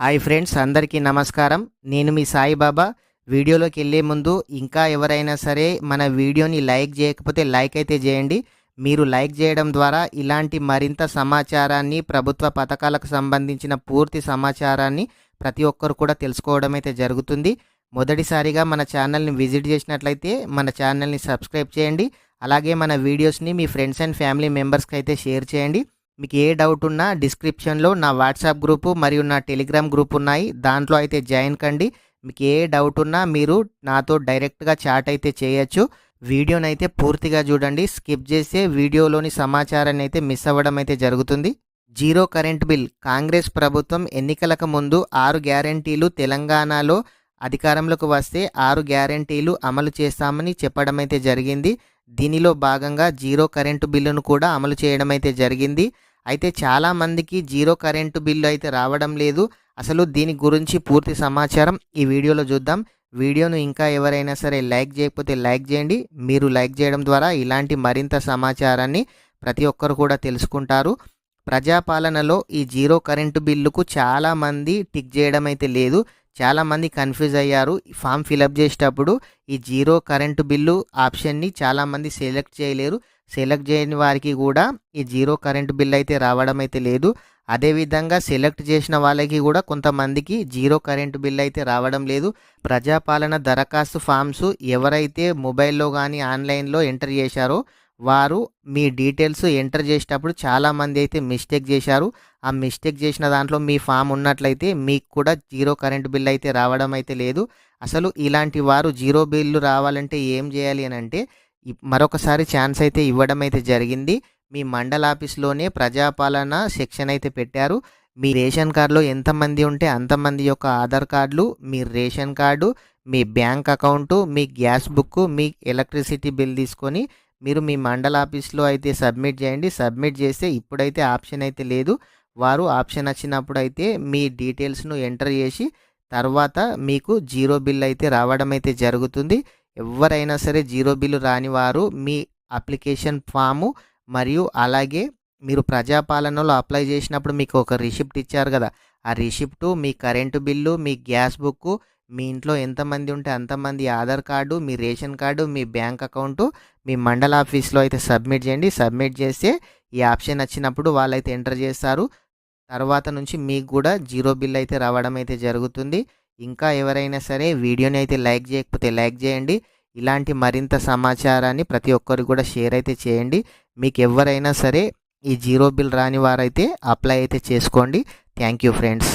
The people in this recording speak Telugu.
హాయ్ ఫ్రెండ్స్ అందరికీ నమస్కారం. నేను మీ సాయిబాబా. వీడియోలోకి వెళ్ళే ముందు ఇంకా ఎవరైనా సరే మన వీడియోని లైక్ చేయకపోతే లైక్ అయితే చేయండి. మీరు లైక్ చేయడం ద్వారా ఇలాంటి మరింత సమాచారాన్ని ప్రభుత్వ పథకాలకు సంబంధించిన పూర్తి సమాచారాన్ని ప్రతి ఒక్కరు కూడా తెలుసుకోవడం అయితే జరుగుతుంది. మొదటిసారిగా మన ఛానల్ని విజిట్ చేసినట్లయితే మన ఛానల్ని సబ్స్క్రైబ్ చేయండి. అలాగే మన వీడియోస్ని మీ ఫ్రెండ్స్ అండ్ ఫ్యామిలీ మెంబర్స్కి అయితే షేర్ చేయండి. మీకు ఏ డౌట్ ఉన్నా డిస్క్రిప్షన్లో నా వాట్సాప్ గ్రూపు మరియు నా టెలిగ్రామ్ గ్రూప్ ఉన్నాయి. దాంట్లో అయితే జాయిన్ కండి. మీకు ఏ డౌట్ ఉన్నా మీరు నాతో డైరెక్ట్గా చాట్ అయితే చేయొచ్చు. వీడియోని అయితే పూర్తిగా చూడండి. స్కిప్ చేసే వీడియోలోని సమాచారాన్ని అయితే మిస్ అవ్వడం అయితే జరుగుతుంది. జీరో కరెంట్ బిల్ కాంగ్రెస్ ప్రభుత్వం ఎన్నికలకు ముందు ఆరు గ్యారంటీలు తెలంగాణలో అధికారంలోకి వస్తే ఆరు గ్యారంటీలు అమలు చేస్తామని చెప్పడం అయితే జరిగింది. దీనిలో భాగంగా జీరో కరెంటు బిల్లును కూడా అమలు చేయడం అయితే జరిగింది. అయితే చాలామందికి జీరో కరెంటు బిల్లు అయితే రావడం లేదు. అసలు దీని గురించి పూర్తి సమాచారం ఈ వీడియోలో చూద్దాం. వీడియోను ఇంకా ఎవరైనా సరే లైక్ చేయకపోతే లైక్ చేయండి. మీరు లైక్ చేయడం ద్వారా ఇలాంటి మరింత సమాచారాన్ని ప్రతి ఒక్కరు కూడా తెలుసుకుంటారు. ప్రజాపాలనలో ఈ జీరో కరెంటు బిల్లుకు చాలామంది టిక్ చేయడం అయితే లేదు. చాలామంది కన్ఫ్యూజ్ అయ్యారు. ఫామ్ ఫిలప్ చేసేటప్పుడు ఈ జీరో కరెంటు బిల్లు ఆప్షన్ని చాలామంది సెలెక్ట్ చేయలేరు. సెలెక్ట్ చేయని వారికి కూడా ఈ జీరో కరెంటు బిల్ అయితే రావడం అయితే లేదు. అదేవిధంగా సెలెక్ట్ చేసిన వాళ్ళకి కూడా కొంతమందికి జీరో కరెంటు బిల్ అయితే రావడం లేదు. ప్రజాపాలన దరఖాస్తు ఫామ్స్ ఎవరైతే మొబైల్లో కానీ ఆన్లైన్లో ఎంటర్ చేశారో వారు మీ డీటెయిల్స్ ఎంటర్ చేసేటప్పుడు చాలామంది అయితే మిస్టేక్ చేశారు. ఆ మిస్టేక్ చేసిన దాంట్లో మీ ఫామ్ ఉన్నట్లయితే మీకు కూడా జీరో కరెంట్ బిల్ అయితే రావడం అయితే లేదు. అసలు ఇలాంటి వారు జీరో బిల్లు రావాలంటే ఏం చేయాలి అని అంటే మరొకసారి ఛాన్స్ అయితే ఇవ్వడం అయితే జరిగింది. మీ మండల ఆఫీస్లోనే ప్రజాపాలన సెక్షన్ అయితే పెట్టారు. మీ రేషన్ కార్డులో ఎంతమంది ఉంటే అంతమంది యొక్క ఆధార్ కార్డులు మీ రేషన్ కార్డు మీ బ్యాంక్ అకౌంటు మీ గ్యాస్ బుక్ మీ ఎలక్ట్రిసిటీ బిల్ తీసుకొని మీరు మీ మండల ఆఫీస్లో అయితే సబ్మిట్ చేయండి. సబ్మిట్ చేస్తే ఇప్పుడైతే ఆప్షన్ అయితే లేదు. వారు ఆప్షన్ వచ్చినప్పుడు అయితే మీ డీటెయిల్స్ను ఎంటర్ చేసి తర్వాత మీకు జీరో బిల్ అయితే రావడం అయితే జరుగుతుంది. ఎవరైనా సరే జీరో బిల్లు రాని వారు మీ అప్లికేషన్ ఫాము మరియు అలాగే మీరు ప్రజాపాలనలో అప్లై చేసినప్పుడు మీకు ఒక రిసిప్ట్ ఇచ్చారు కదా. ఆ రిసిప్టు మీ కరెంటు బిల్లు మీ గ్యాస్ బుక్ మీ ఇంట్లో ఎంతమంది ఉంటే అంతమంది ఆధార్ కార్డు మీ రేషన్ కార్డు మీ బ్యాంక్ అకౌంటు మీ మండల ఆఫీస్లో అయితే సబ్మిట్ చేయండి. సబ్మిట్ చేస్తే ఈ ఆప్షన్ వచ్చినప్పుడు వాళ్ళైతే ఎంటర్ చేస్తారు. తర్వాత నుంచి మీకు కూడా జీరో బిల్ అయితే రావడం అయితే జరుగుతుంది. ఇంకా ఎవరైనా సరే వీడియోని అయితే లైక్ చేయకపోతే లైక్ చేయండి. ఇలాంటి మరింత సమాచారాన్ని ప్రతి ఒక్కరికి కూడా షేర్ అయితే చేయండి. మీకు ఎవరైనా సరే ఈ జీరో బిల్ రాని వారైతే అప్లై అయితే చేసుకోండి. Thank you friends.